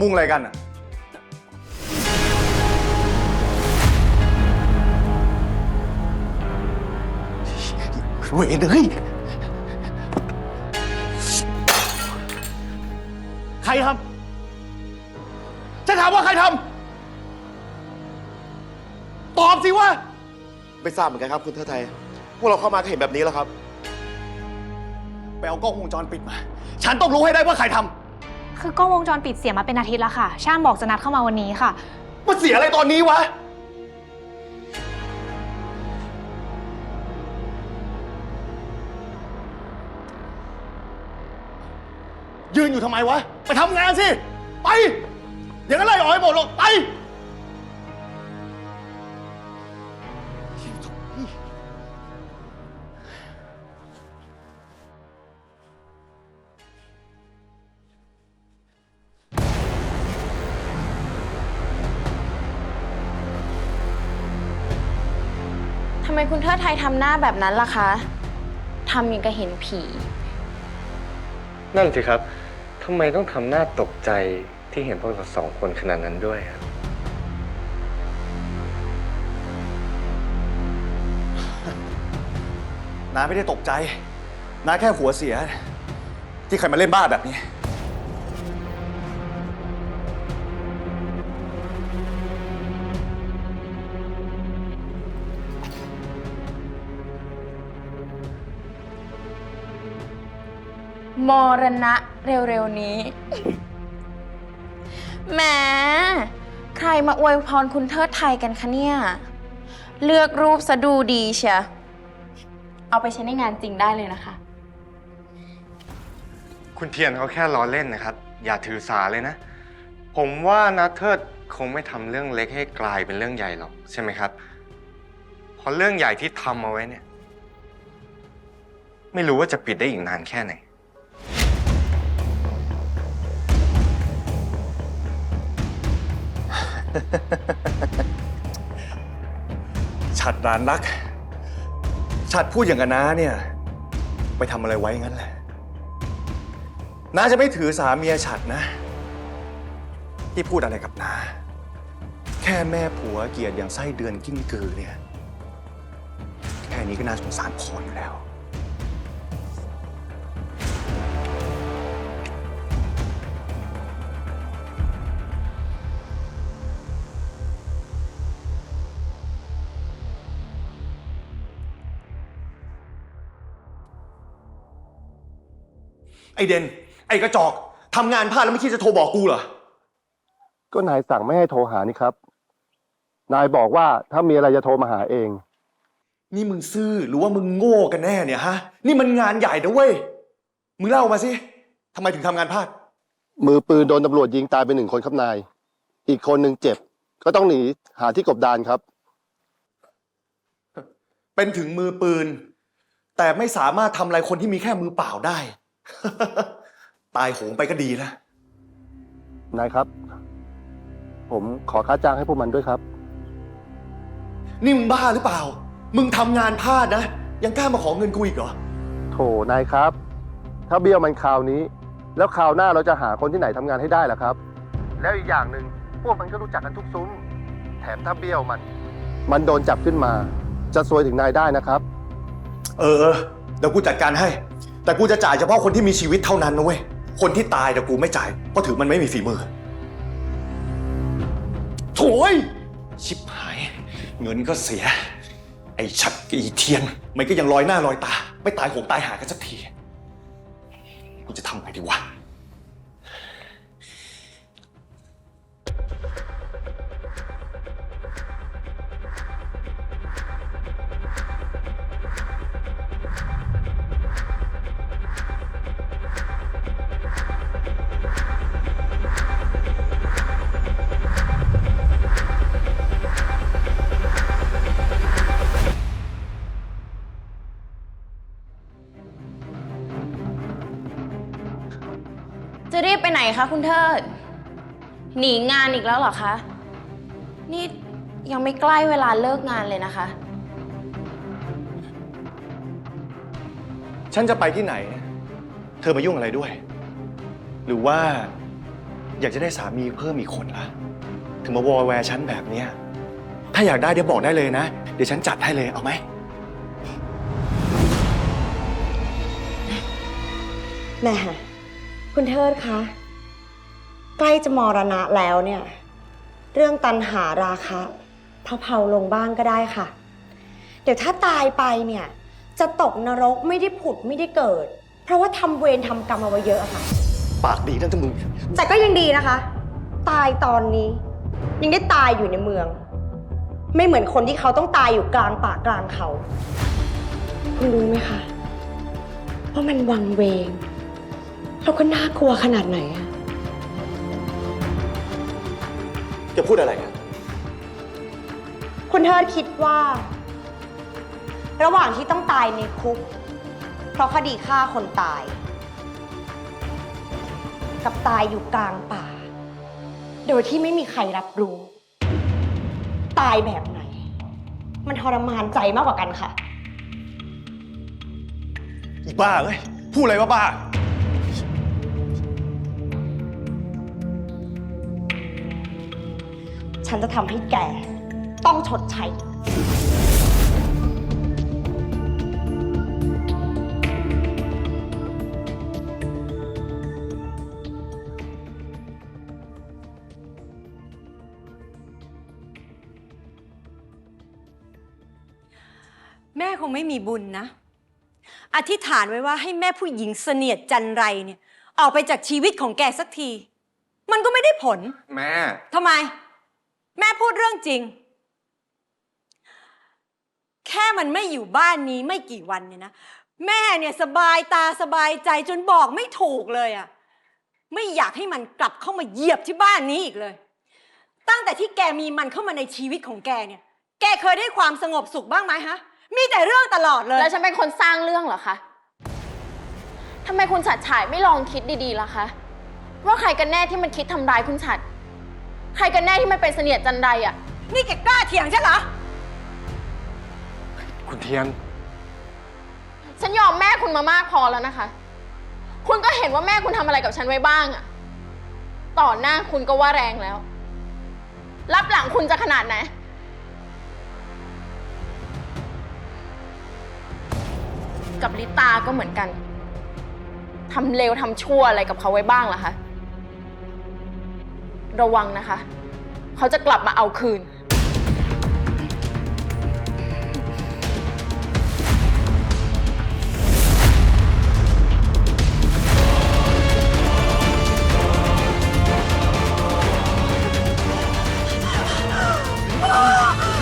มุ่งอะไรกันอะ เวรเลยใครทำจะถามว่าใครทำตอบสิว่า ไม่ทราบเหมือนกันครับ คุณเทอไทย พวกเราเข้ามาก็เห็นแบบนี้แล้วครับ ไปเอากล้องวงจรปิดมา ฉันต้องรู้ให้ได้ว่าใครท คือกล้องวงจรปิดเสียมาเป็นอาทิตย์แล้วค่ะ ช่างบอกจะนัดเข้ามาวันนี้ค่ะมาเสียอะไรตอนนี้วะ ยืนอยู่ทำไมวะ ไปทำงานสิ ไป อย่างนั้นไล่ออกให้หมดหรอก ไป ไมคุณเทิดไทยทำหน้าแบบนั้นล่ะคะทำอย่างกับเห็นผี นั่นสิครับทำไมต้องทำหน้าตกใจที่เห็นพวกเราสองคนขนาดนั้นด้วยครับ น้าไม่ได้ตกใจ น้าแค่หัวเสีย ที่ใครมาเล่นบ้าแบบนี้ มรณะเร็วๆนี้ แหม ใครมาอวยพรคุณเทิดไทยกันคะเนี่ย เลือกรูปซะดูดีเชียเอาไปใช้ในงานจริงได้เลยนะคะ คุณเทียนเขาแค่ล้อเล่นนะครับ อย่าถือสาเลยนะ ผมว่านัทเทิดคงไม่ทำเรื่องเล็กให้กลายเป็นเรื่องใหญ่หรอกใช่ไหมครับ เพราะเรื่องใหญ่ที่ทำเอาไว้เนี่ย ไม่รู้ว่าจะปิดได้อีกนานแค่ไหน ฉัดรานรัก ฉัดพูดอย่างกับน้าเนี่ย ไปทำอะไรไว้งั้นแหละน้าจะไม่ถือสาเมียฉัดนะ ที่พูดอะไรกับน้า แค่แม่ผัวเกลียดอย่างไส้เดือนกิ้งกือเนี่ย แค่นี้ก็น่าสงสารพออยู่แล้ว ไอเดน ไอกระจอกทำงานพลาดแล้วไม่คิดจะโทรบอกกูเหรอ ก็นายสั่งไม่ให้โทรหานี่ครับ นายบอกว่าถ้ามีอะไรจะโทรมาหาเอง นี่มึงซื่อหรือว่ามึงโง่กันแน่เนี่ยฮะ นี่มันงานใหญ่นะเว้ย มึงเล่ามาสิทำไมถึงทำงานพลาด มือปืนโดนตำรวจยิงตายไปหนึ่งคนครับนาย อีกคนหนึ่งเจ็บ ก็ต้องหนีหาที่กบดานครับ เป็นถึงมือปืน แต่ไม่สามารถทำอะไรคนที่มีแค่มือเปล่าได้ ตายโหงไปก็ดีแล้วนายครับ ผมขอค่าจ้างให้พวกมันด้วยครับ นี่มึงบ้าหรือเปล่า มึงทำงานพลาดนะ ยังกล้ามาขอเงินกูอีกเหรอ โถนายครับ ถ้าเบี้ยวมันคราวนี้ แล้วคราวหน้าเราจะหาคนที่ไหนทำงานให้ได้ล่ะครับ แล้วอีกอย่างหนึ่งพวกมันก็รู้จักกันทุกซุ้ม แถมถ้าเบี้ยวมัน มันโดนจับขึ้นมา จะซวยถึงนายได้นะครับ เออเออเดี๋ยวกูจัดการให้ แต่กูจะจ่ายเฉพาะคนที่มีชีวิตเท่านั้นนะเว้ย คนที่ตายแต่กูไม่จ่าย เพราะถือมันไม่มีฝีมือโถ่ยชิบหาย เงินก็เสีย ไอ้ชัดกีเทียน มันก็ยังลอยหน้าลอยตา ไม่ตายหงตายหากันสักที กูจะทำไงดีวะ จะรีบไปไหนคะคุณเทิด หนีงานอีกแล้วเหรอคะ นี่ยังไม่ใกล้เวลาเลิกงานเลยนะคะ ฉันจะไปที่ไหน เธอมายุ่งอะไรด้วย หรือว่าอยากจะได้สามีเพิ่มอีกคนล่ะถึงมาวอลแวร์ฉันแบบเนี้ยถ้าอยากได้เดี๋ยวบอกได้เลยนะ เดี๋ยวฉันจัดให้เลยเอาไหมแหม่ คุณเทิดคะ ใกล้จะมรณะแล้วเนี่ย เรื่องตันหาราคะเผาๆลงบ้างก็ได้ค่ะ เดี๋ยวถ้าตายไปเนี่ย จะตกนรกไม่ได้ผุดไม่ได้เกิด เพราะว่าทำเวรทำกรรมเอาไว้เยอะอะค่ะ ปากดีนั่นจะมึง แต่ก็ยังดีนะคะ ตายตอนนี้ ยังได้ตายอยู่ในเมือง ไม่เหมือนคนที่เขาต้องตายอยู่กลางป่ากลางเขา คุณรู้ไหมคะว่ามันวังเวง แล้วก็น่ากลัวขนาดไหนอะจะพูดอะไรกันคุณเทิดคิดว่า ระหว่างที่ต้องตายในคุก เพราะคดีฆ่าคนตาย กับตายอยู่กลางป่า โดยที่ไม่มีใครรับรู้ ตายแบบไหน มันทรมานใจมากกว่ากันค่ะ อีบ้าเอ้ยพูดอะไรวะบ้า ฉันจะทำให้แก ต้องชดใช้ แม่คงไม่มีบุญนะ อธิษฐานไว้ว่าให้แม่ผู้หญิงเสนียดจันไรเนี่ย ออกไปจากชีวิตของแกสักที มันก็ไม่ได้ผล แม่ ทำไม แม่พูดเรื่องจริง แค่มันไม่อยู่บ้านนี้ไม่กี่วันเนี่ยนะ แม่เนี่ยสบายตาสบายใจจนบอกไม่ถูกเลยอะไม่อยากให้มันกลับเข้ามาเหยียบที่บ้านนี้อีกเลย ตั้งแต่ที่แกมีมันเข้ามาในชีวิตของแกเนี่ย แกเคยได้ความสงบสุขบ้างไหมฮะ มีแต่เรื่องตลอดเลย แล้วฉันเป็นคนสร้างเรื่องเหรอคะทำไมคุณฉัดฉายไม่ลองคิดดีๆล่ะคะ ว่าใครกันแน่ที่มันคิดทำร้ายคุณฉัด ใครกันแน่ที่มันเป็นเสนียดจันไรอะนี่แกกล้าเถียงฉันเหรอ คุณเทียน ฉันยอมแม่คุณมามากพอแล้วนะคะ คุณก็เห็นว่าแม่คุณทำอะไรกับฉันไว้บ้างอะต่อหน้าคุณก็ว่าแรงแล้ว รับหลังคุณจะขนาดไหน กับลิตาก็เหมือนกัน ทำเลวทำชั่วอะไรกับเขาไว้บ้างล่ะคะ ระวังนะคะ เขาจะกลับมาเอาคืน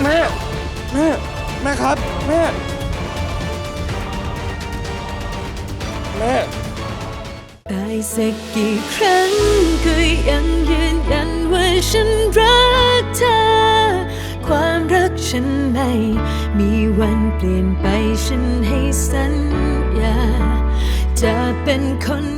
แม่ แม่ แม่ครับ แม่ สักกี่ครั้งก็ยังยืนยันว่าฉันรักเธอ ความรักฉันไม่ มีวันเปลี่ยนไปฉันให้สัญญา จะเป็นคน